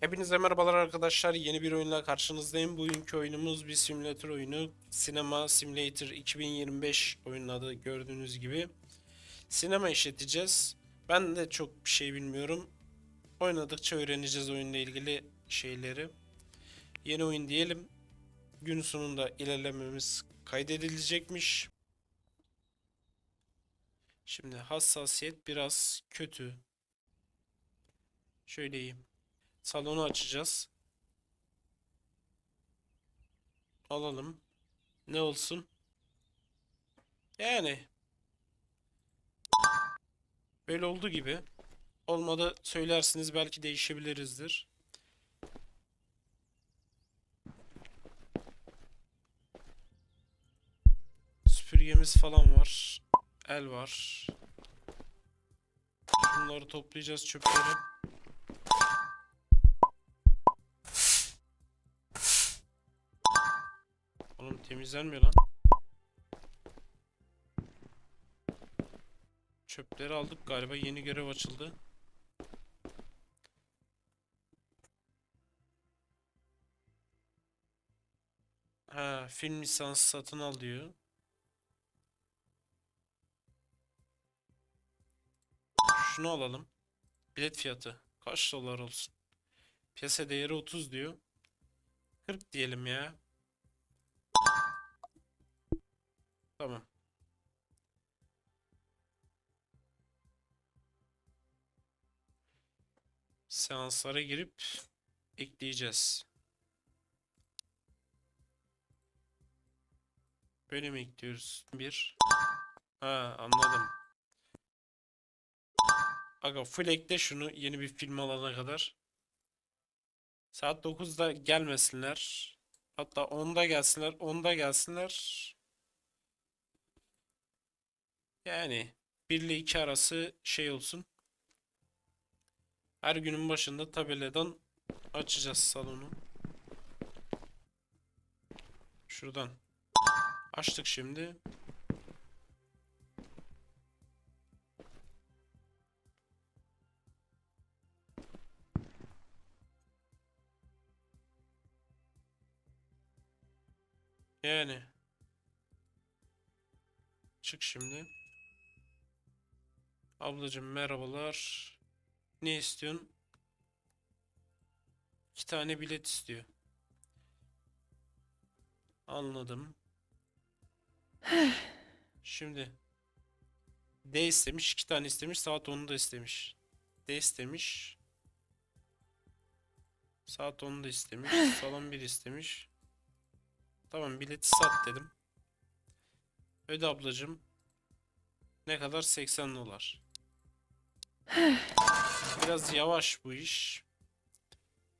Hepinize merhabalar arkadaşlar. Yeni bir oyunla karşınızdayım. Bugünkü oyunumuz bir simülatör oyunu. Sinema Simulator 2025 oyunun adı gördüğünüz gibi. Sinema işleteceğiz. Ben de çok bir şey bilmiyorum. Oynadıkça öğreneceğiz oyunla ilgili şeyleri. Yeni oyun diyelim. Gün sonunda ilerlememiz kaydedilecekmiş. Şimdi hassasiyet biraz kötü. Şöyleyim. Salonu açacağız. Alalım. Ne olsun? Yani. Böyle oldu gibi. Olmadı söylersiniz belki değişebilirizdir. Süpürgemiz falan var. El var. Bunları toplayacağız çöpleri. Oğlum temizlenmiyor lan. Çöpleri aldık galiba yeni görev açıldı. Ha, film lisansı satın al diyor. Şunu alalım. Bilet fiyatı kaç dolar olsun? Piyasa değeri 30 diyor. 40 diyelim ya. Tamam. Seanslara girip ekleyeceğiz. Böyle mi ekliyoruz? Bir. Ha anladım. Aga full ekle şunu yeni bir film alana kadar. Saat 9'da gelmesinler. Hatta 10'da gelsinler. 10'da gelsinler. Yani 1 ile 2 arası şey olsun. Her günün başında tabeladan açacağız salonu. Şuradan. Açtık şimdi. Yani. Çık şimdi. Ablacığım merhabalar. Ne istiyorsun? İki tane bilet istiyor. Anladım. Şimdi D istemiş, iki tane istemiş, saat 10'u da istemiş. D istemiş. Saat 10'u da istemiş, salon 1 istemiş. Tamam bileti sat dedim. Öde ablacığım. Ne kadar? 80 dolar. Biraz yavaş bu iş.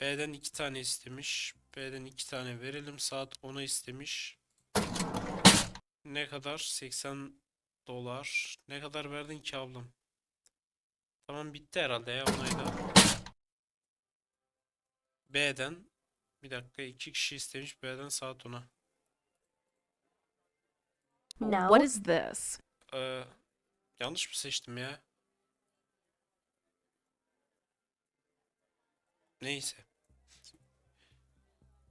B'den iki tane istemiş. B'den iki tane verelim. Saat 10'a istemiş. Ne kadar? 80 dolar. Ne kadar verdin ki ablam? Tamam bitti herhalde ya onayla. B'den bir dakika iki kişi istemiş B'den saat 10'a. No. What is this? Ee, yanlış mı seçtim ya? Neyse.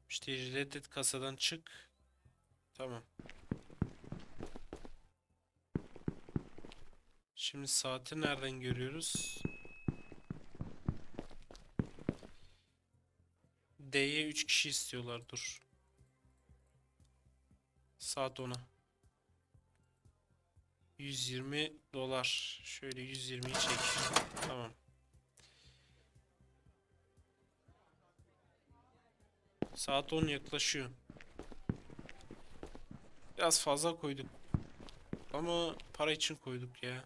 İşte reddet kasadan çık. Tamam. Şimdi saati nereden görüyoruz? D'ye 3 kişi istiyorlar dur. Saat 10'a. 120 dolar. Şöyle 120'yi çek. Tamam. Saat 10 yaklaşıyor. Biraz fazla koyduk. Ama para için koyduk ya.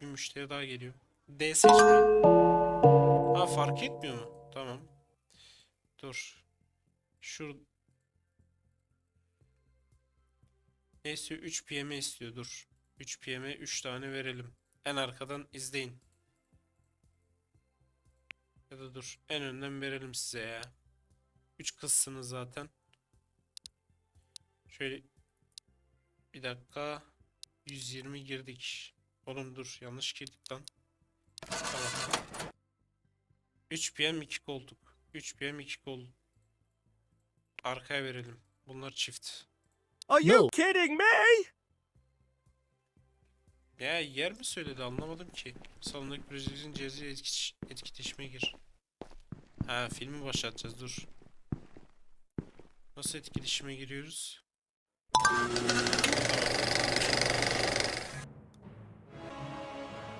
Bir müşteri daha geliyor. D seçmeyin. Ha fark etmiyor mu? Tamam. Dur. Şur Ne istiyor? 3 PM istiyor. Dur. 3 PM'e 3 tane verelim. En arkadan izleyin. Ya da dur. En önden verelim size ya. 3 kızsınız zaten. Şöyle bir dakika 120 girdik. Oğlum dur yanlış girdik lan. Tamam. 3 PM 2 koltuk. 3 PM 2 kol. Arkaya verelim. Bunlar çift. Are you No. kidding me? Ya yer mi söyledi anlamadım ki. Salondaki cihazı etkiş etkileşime gir. Ha filmi başlatacağız dur. Nasıl etkileşime giriyoruz?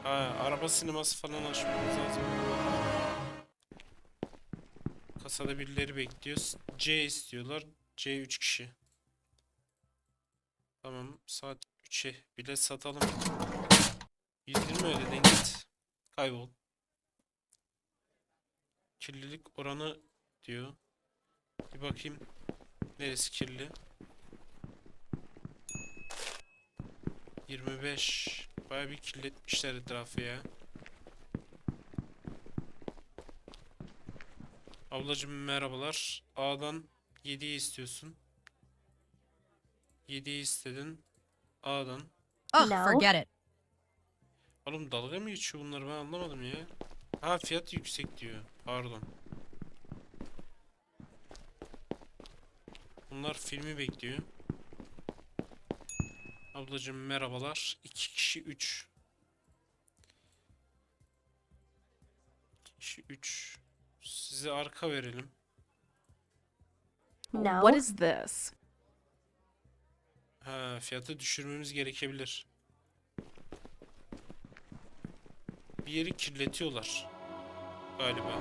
Ha araba sineması falan açmamız lazım. Kasada birileri bekliyor. C istiyorlar. C 3 kişi. Tamam saat 3'e bilet satalım. 120 ödedin git. Kaybol. Kirlilik oranı diyor. Bir bakayım. Neresi kirli? 25. Baya bir kirletmişler etrafı ya. Ablacım merhabalar. A'dan 7'yi istiyorsun. 7'yi istedin. A'dan. Oh, No. forget it. Oğlum dalga mı geçiyor bunlar ben anlamadım ya. Ha fiyat yüksek diyor. Pardon. Bunlar filmi bekliyor. Ablacım merhabalar. 2 kişi 3. 2 kişi 3. Size arka verelim. No. What is this? Ha fiyatı düşürmemiz gerekebilir. Bir yeri kirletiyorlar. Galiba.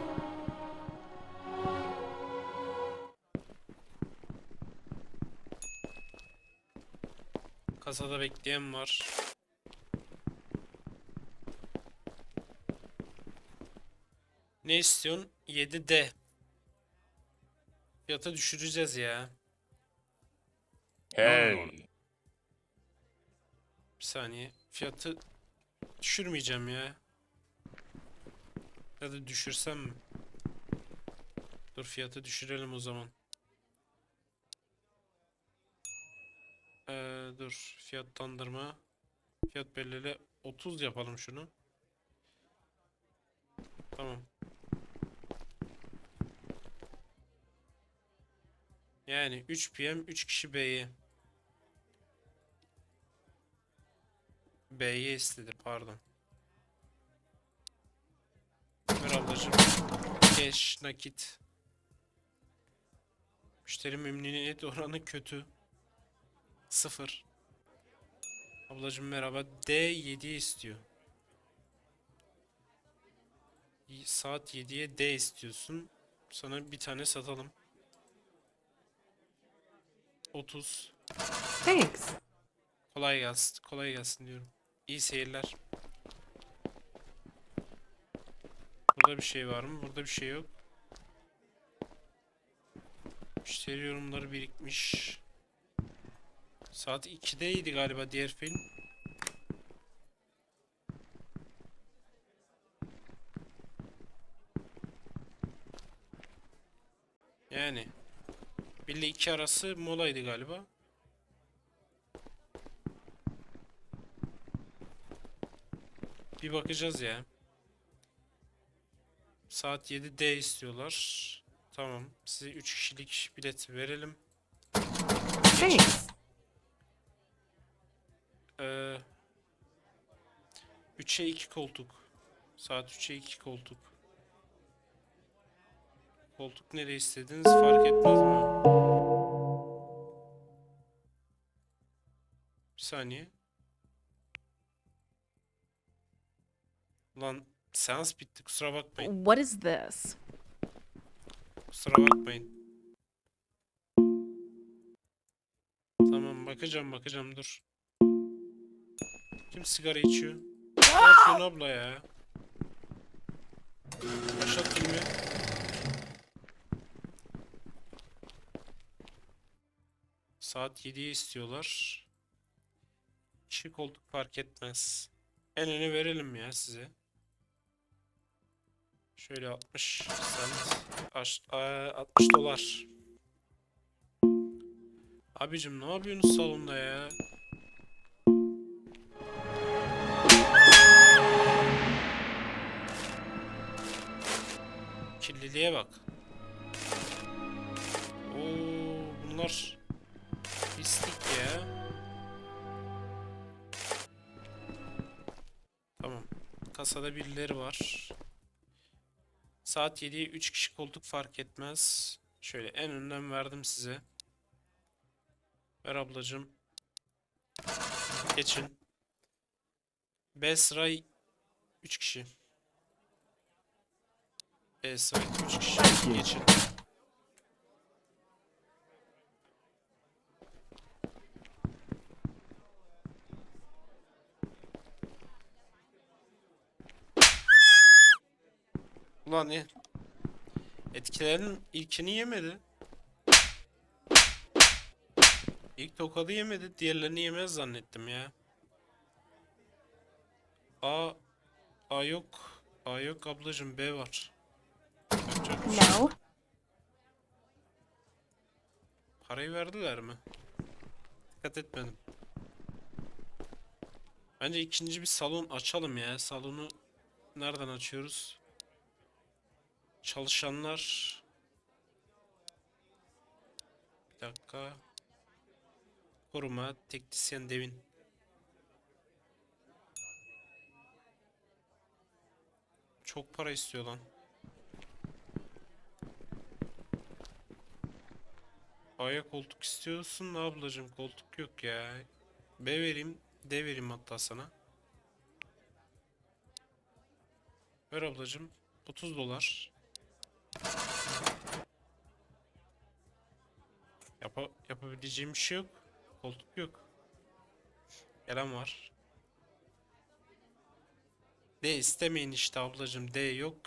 Kasada bekleyen var. Ne istiyorsun? 7D. Fiyatı düşüreceğiz ya. Hey. Bir saniye. Fiyatı düşürmeyeceğim ya. Ya da düşürsem mi? Dur fiyatı düşürelim o zaman. Ee, dur. Fiyatlandırma. Fiyat belirle. 30 yapalım şunu. Tamam. Yani 3 PM 3 kişi B'ye. B'ye istedi pardon. Ver ablacım. Cash nakit. Müşteri memnuniyet oranı kötü. Sıfır. Ablacım merhaba. D 7 istiyor. Saat 7'ye D istiyorsun. Sana bir tane satalım. 30. Thanks. Kolay gelsin. Kolay gelsin diyorum. İyi seyirler. Burada bir şey var mı? Burada bir şey yok. Müşteri yorumları birikmiş. Saat 2'deydi galiba diğer film. Yani 1 ile 2 arası molaydı galiba. Bir bakacağız ya. Saat 7D istiyorlar. Tamam. Size 3 kişilik bilet verelim. Thanks. 3'e 2 koltuk. Saat 3'e 2 koltuk. Koltuk nereye istediniz fark etmez mi? Bir saniye. Lan seans bitti kusura bakmayın. What is this? Kusura bakmayın. Tamam bakacağım bakacağım dur. Kim sigara içiyor? Yapıyorsun abla ya? Başlat filmi. Saat 7'yi istiyorlar. Kişi koltuk fark etmez. En öne verelim ya size. Şöyle 60 cent. Aş- aa, 60 dolar. Abicim ne yapıyorsunuz salonda ya? Deliliğe bak. Oo, bunlar pislik ya. Tamam. Kasada birileri var. Saat 7'ye 3 kişi koltuk fark etmez. Şöyle en önden verdim size. Ver ablacım. Geçin. B sıra 3 kişi. Sıra 3 kişi. Geçin. Ulan ne? Etkilerin ilkini yemedi. İlk tokadı yemedi. Diğerlerini yemez zannettim ya. A A yok. A yok ablacım B var. Yapacak bir şey. No. Parayı verdiler mi? Dikkat etmedim. Bence ikinci bir salon açalım ya. Salonu nereden açıyoruz? Çalışanlar. Bir dakika. Koruma, teknisyen devin. Çok para istiyor lan. A'ya koltuk istiyorsun ablacım koltuk yok ya. B vereyim, D vereyim hatta sana. Ver ablacım 30 dolar. Yapa yapabileceğim bir şey yok. Koltuk yok. Gelen var. D istemeyin işte ablacım D yok.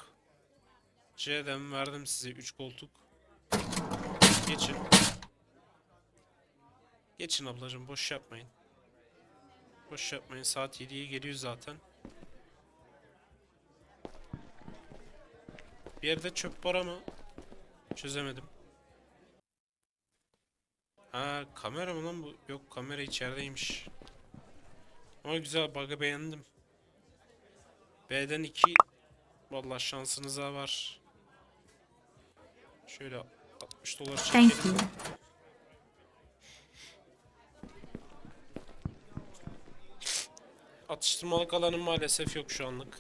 C'den verdim size 3 koltuk. Geçin. Geçin ablacığım boş yapmayın. Boş yapmayın saat 7'ye geliyor zaten. Bir yerde çöp var ama çözemedim. Ha kamera mı lan bu? Yok kamera içerideymiş. Ama güzel bug'ı beğendim. B'den 2 Vallahi şansınıza var. Şöyle 60 dolar çekelim. Thank you. Atıştırmalık alanım maalesef yok şu anlık.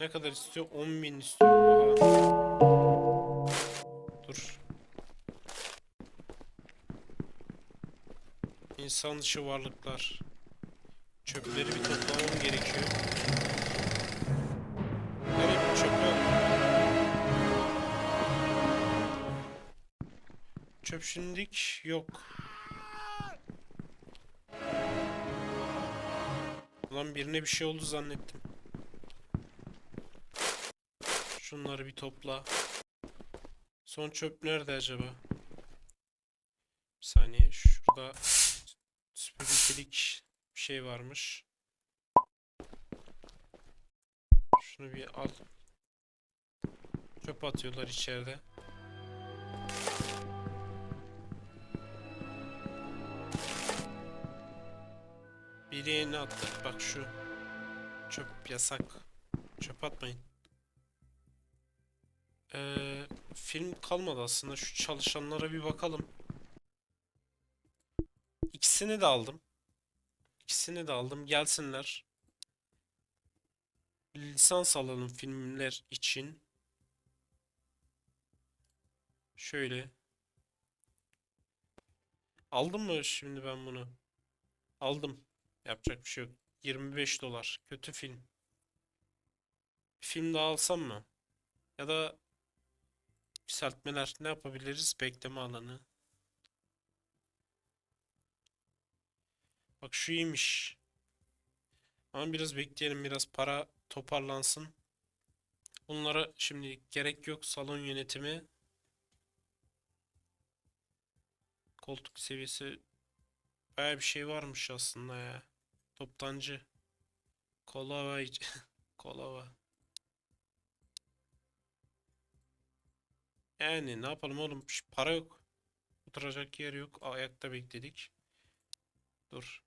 Ne kadar istiyor? 10 bin istiyor. Oha. Dur. İnsan dışı varlıklar. Çöpleri bir toplamam gerekiyor. Nereye bu çöpü? Çöp şimdilik yok. Ulan birine bir şey oldu zannettim. Şunları bir topla. Son çöp nerede acaba? Bir saniye şurada süpürgelik bir şey varmış. Şunu bir al. Çöp atıyorlar içeride. Biri yeni attı. Bak şu. Çöp yasak. Çöp atmayın. Ee, film kalmadı aslında. Şu çalışanlara bir bakalım. İkisini de aldım. İkisini de aldım. Gelsinler. Lisans alalım filmler için. Şöyle. Aldım mı şimdi ben bunu? Aldım. Yapacak bir şey yok. 25 dolar. Kötü film. Bir film daha alsam mı? Ya da yükseltmeler ne yapabiliriz? Bekleme alanı. Bak şu iyiymiş. Ama biraz bekleyelim. Biraz para toparlansın. Bunlara şimdi gerek yok. Salon yönetimi. Koltuk seviyesi Baya bir şey varmış aslında ya. Toptancı. Kolava. Kolava. Yani ne yapalım oğlum? Para yok. Oturacak yer yok. Ayakta bekledik. Dur.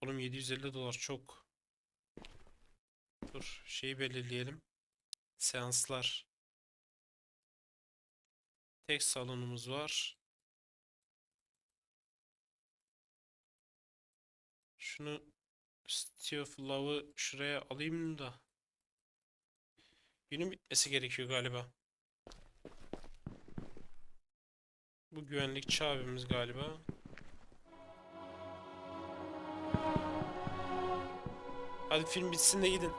Oğlum 750 dolar çok. Dur. Şeyi belirleyelim. Seanslar. Tek salonumuz var. Şunu of Love'ı şuraya alayım da. Günün bitmesi gerekiyor galiba. Bu güvenlikçi abimiz galiba. Hadi film bitsin de gidin.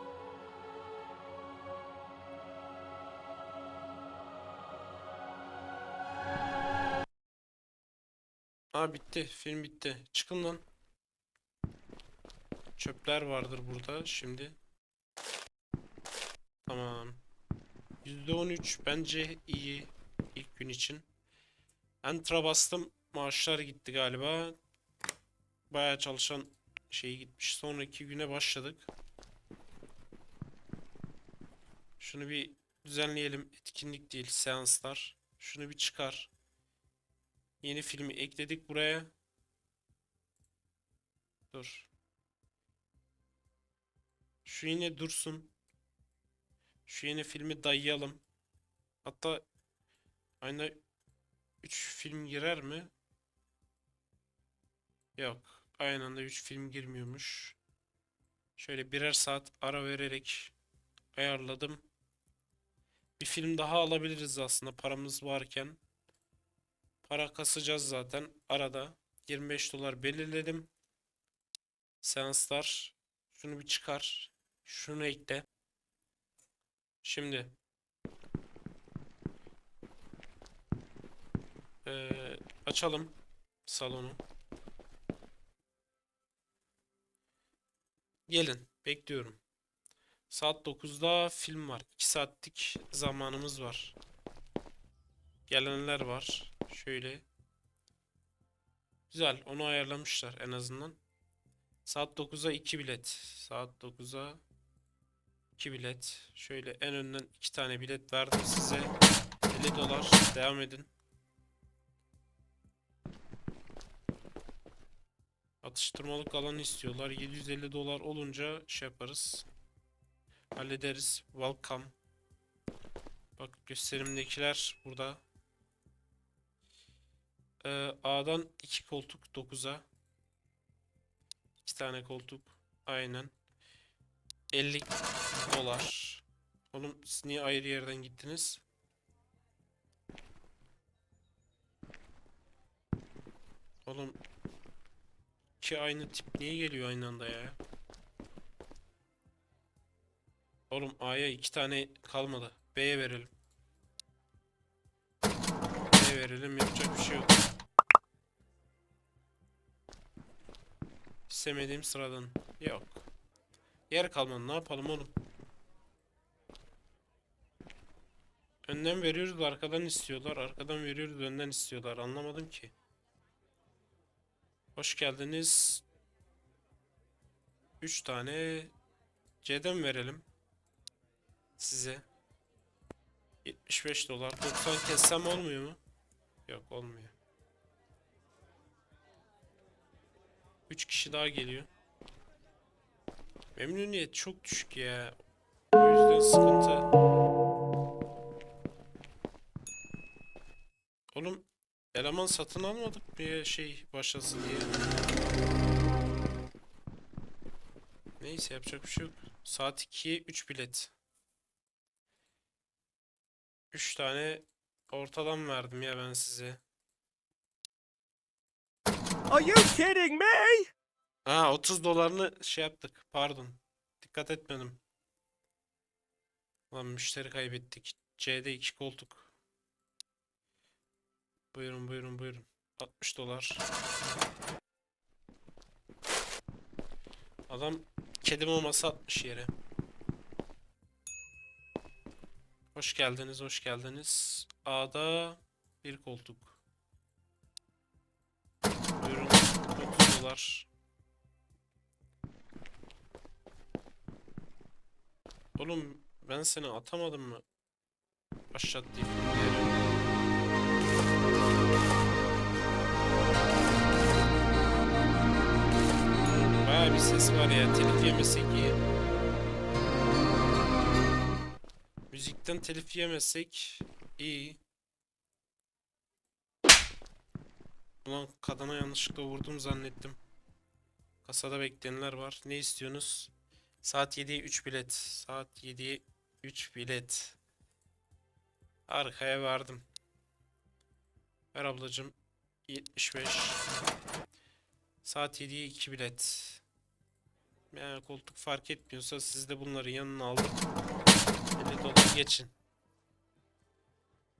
Aa bitti. Film bitti. Çıkın lan. Çöpler vardır burada şimdi. Tamam. %13 bence iyi ilk gün için. Enter'a bastım. Maaşlar gitti galiba. Bayağı çalışan şey gitmiş. Sonraki güne başladık. Şunu bir düzenleyelim. Etkinlik değil, seanslar. Şunu bir çıkar. Yeni filmi ekledik buraya. Dur. Şu yine dursun. Şu yeni filmi dayayalım. Hatta aynı 3 film girer mi? Yok. Aynı anda 3 film girmiyormuş. Şöyle birer saat ara vererek ayarladım. Bir film daha alabiliriz aslında paramız varken. Para kasacağız zaten arada. 25 dolar belirledim. Seanslar. Şunu bir çıkar. Şunu ekle. Şimdi. Ee, açalım salonu. Gelin. Bekliyorum. Saat 9'da film var. 2 saatlik zamanımız var. Gelenler var. Şöyle. Güzel. Onu ayarlamışlar en azından. Saat 9'a 2 bilet. Saat 9'a 2 bilet. Şöyle en önden 2 tane bilet verdim size. 50 dolar. Devam edin. Atıştırmalık alan istiyorlar. 750 dolar olunca şey yaparız. Hallederiz. Welcome. Bak gösterimdekiler burada. Ee, A'dan 2 koltuk 9'a. 2 tane koltuk. Aynen. 50 dolar. Oğlum siz niye ayrı yerden gittiniz? Oğlum ki aynı tip niye geliyor aynı anda ya? Oğlum A'ya iki tane kalmadı. B'ye verelim. B'ye verelim yapacak bir şey yok. İstemediğim sıradan. Yok. Yer kalmadı ne yapalım oğlum? Önden veriyoruz arkadan istiyorlar. Arkadan veriyoruz önden istiyorlar. Anlamadım ki. Hoş geldiniz. 3 tane C'den verelim. Size. 75 dolar. 90 kessem olmuyor mu? Yok olmuyor. 3 kişi daha geliyor. Memnuniyet çok düşük ya. O yüzden sıkıntı. Oğlum eleman satın almadık mı ya şey başlasın diye. Neyse yapacak bir şey yok. Saat 2'ye 3 bilet. 3 tane ortadan verdim ya ben size. Are you kidding me? Ha 30 dolarını şey yaptık. Pardon. Dikkat etmedim. Lan müşteri kaybettik. C'de 2 koltuk. Buyurun buyurun buyurun. 60 dolar. Adam kedi maması atmış yere. Hoş geldiniz, hoş geldiniz. A'da bir koltuk. Buyurun 30 dolar. Oğlum ben seni atamadım mı? Aşağı filmleri. Bayağı bir ses var ya. Telif yemesek iyi. Müzikten telif yemesek iyi. Ulan kadına yanlışlıkla vurdum zannettim. Kasada bekleyenler var. Ne istiyorsunuz? Saat 7'ye 3 bilet. Saat 7'ye 3 bilet. Arkaya vardım. Ver ablacım. 75. Saat 7'ye 2 bilet. Yani koltuk fark etmiyorsa siz de bunları yanına alın. 50 dolar geçin.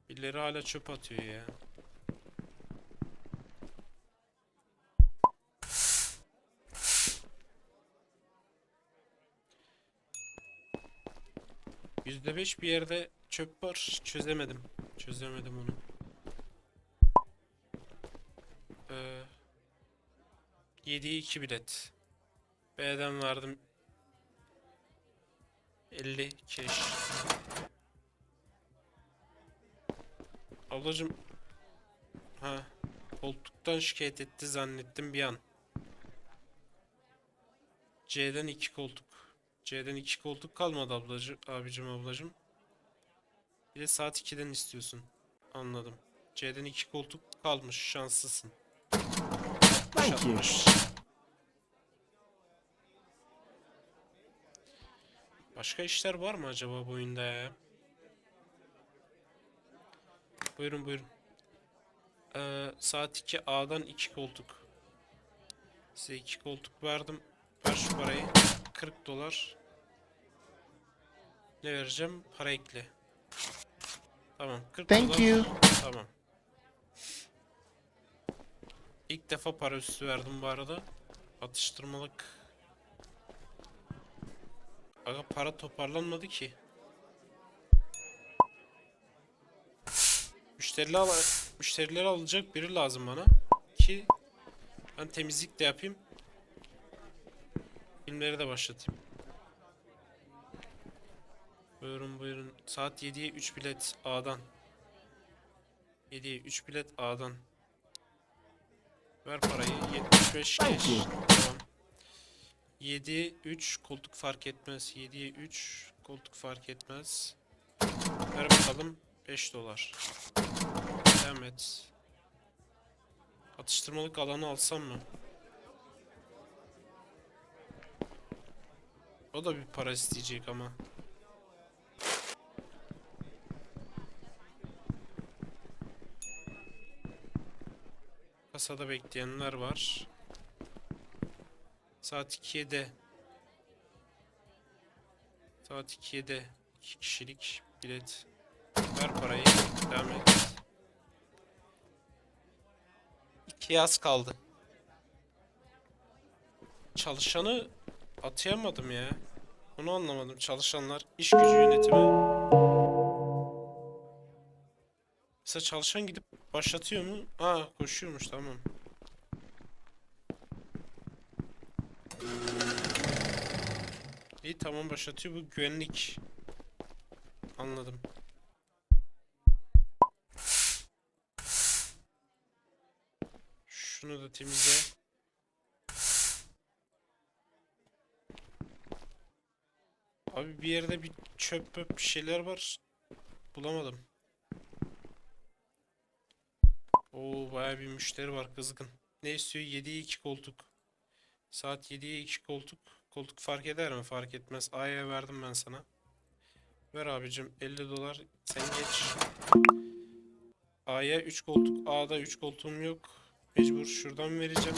Birileri hala çöp atıyor ya. Yüzde beş bir yerde çöp var. Çözemedim. Çözemedim onu. Ee, 7'ye 2 bilet. B'den verdim. 50 keş. Ablacım. Ha. Koltuktan şikayet etti zannettim bir an. C'den 2 koltuk. C'den 2 koltuk kalmadı ablacım, abicim ablacım. Bir de saat 2'den istiyorsun. Anladım. C'den 2 koltuk kalmış. Şanslısın. 60. Başka işler var mı acaba bu oyunda ya? Buyurun buyurun. Ee, saat 2 A'dan 2 koltuk. Size 2 koltuk verdim. Ver şu parayı. 40 dolar. Ne vereceğim? Para ekle. Tamam 40 Thank dolar. you. Tamam. İlk defa para üstü verdim bu arada. Atıştırmalık. Aga para toparlanmadı ki. Müşteriler, al müşterileri alacak biri lazım bana. Ki ben temizlik de yapayım. Filmleri de başlatayım. Buyurun buyurun. Saat 7'ye 3 bilet A'dan. 7'ye 3 bilet A'dan. Ver parayı. 75 Thank geç. Tamam. 7 3 koltuk fark etmez. 7'ye 3 koltuk fark etmez. Ver bakalım 5 dolar. Devam et. Atıştırmalık alanı alsam mı? O da bir para isteyecek ama. Kasada bekleyenler var. Saat 2'ye de. Saat 2'ye de 2 kişilik bilet. Ver parayı. Devam et. 2 yaz kaldı. Çalışanı atayamadım ya. Onu anlamadım. Çalışanlar iş gücü yönetimi. Mesela çalışan gidip başlatıyor mu? Aa koşuyormuş tamam. İyi tamam başlatıyor bu güvenlik. Anladım. Şunu da temizle. Abi bir yerde bir çöp möp bir şeyler var. Bulamadım. Oo bayağı bir müşteri var kızgın. Ne istiyor? 7'ye 2 koltuk. Saat 7'ye 2 koltuk. Koltuk fark eder mi? Fark etmez. A'ya verdim ben sana. Ver abicim 50 dolar. Sen geç. A'ya 3 koltuk. A'da 3 koltuğum yok. Mecbur şuradan vereceğim.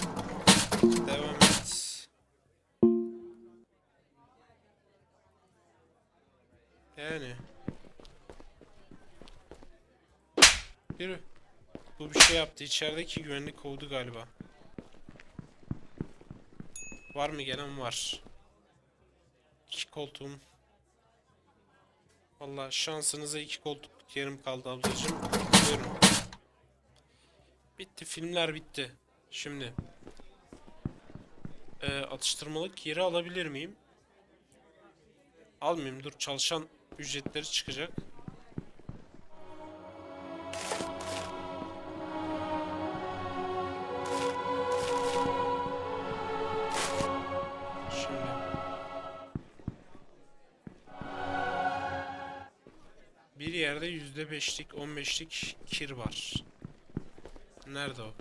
Devam Yani. Yürü. Bu bir şey yaptı. İçerideki güvenlik kovdu galiba. Var mı gelen var. İki koltuğum. Valla şansınıza iki koltuk yerim kaldı ablacığım. Buyurun. Bitti. Filmler bitti. Şimdi. Ee, atıştırmalık yeri alabilir miyim? Almayayım. Dur çalışan ücretleri çıkacak. Bir yerde yüzde beşlik, on beşlik kir var. Nerede o?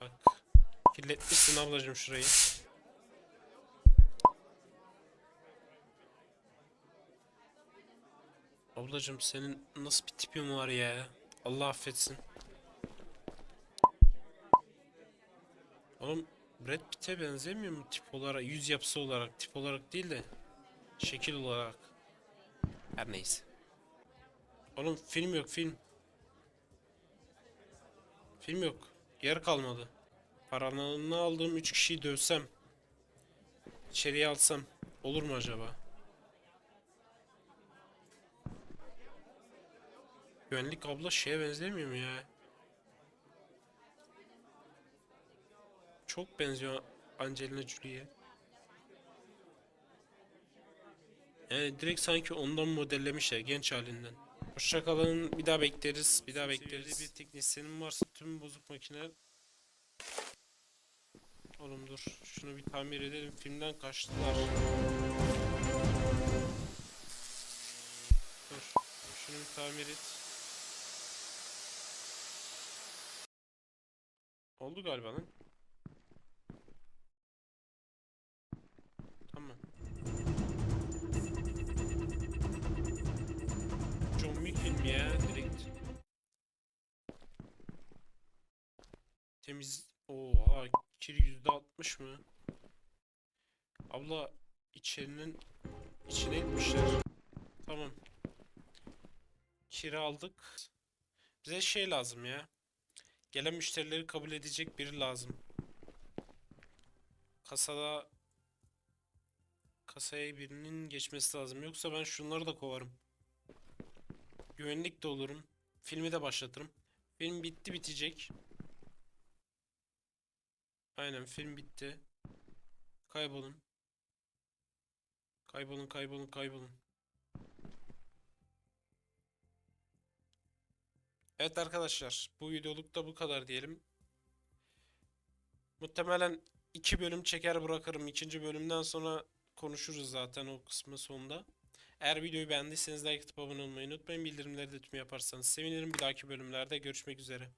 Bak. Kirletmişsin ablacığım şurayı. Ablacığım senin nasıl bir tipin var ya? Allah affetsin. Oğlum Brad Pitt'e benzemiyor mu tip olarak, yüz yapısı olarak, tip olarak değil de şekil olarak. Her neyse. Oğlum film yok film. Film yok. Yer kalmadı. Paralarını aldığım 3 kişiyi dövsem. içeriye alsam. Olur mu acaba? Güvenlik abla şeye benzemiyor mu ya? Çok benziyor Angelina Jolie'ye. Yani direkt sanki ondan modellemişler genç halinden. Hoşçakalın. Bir daha bekleriz. Bir daha bekleriz. Bir teknisyenim varsa tüm bozuk makineler Oğlum dur. Şunu bir tamir edelim. Filmden kaçtılar. Dur. Şunu bir tamir et. Oldu galiba lan. Tamam. John Wick filmi ya direkt. Temiz. Oha kir yüzde altmış mı? Abla içerinin içine etmişler. Tamam. Kiri aldık. Bize şey lazım ya. Gelen müşterileri kabul edecek biri lazım. Kasada kasaya birinin geçmesi lazım. Yoksa ben şunları da kovarım. Güvenlik de olurum. Filmi de başlatırım. Film bitti bitecek. Aynen film bitti. Kaybolun. Kaybolun kaybolun kaybolun. Evet arkadaşlar bu videoluk da bu kadar diyelim. Muhtemelen iki bölüm çeker bırakırım. İkinci bölümden sonra konuşuruz zaten o kısmı sonunda. Eğer videoyu beğendiyseniz like atıp abone olmayı unutmayın. Bildirimleri de tüm yaparsanız sevinirim. Bir dahaki bölümlerde görüşmek üzere.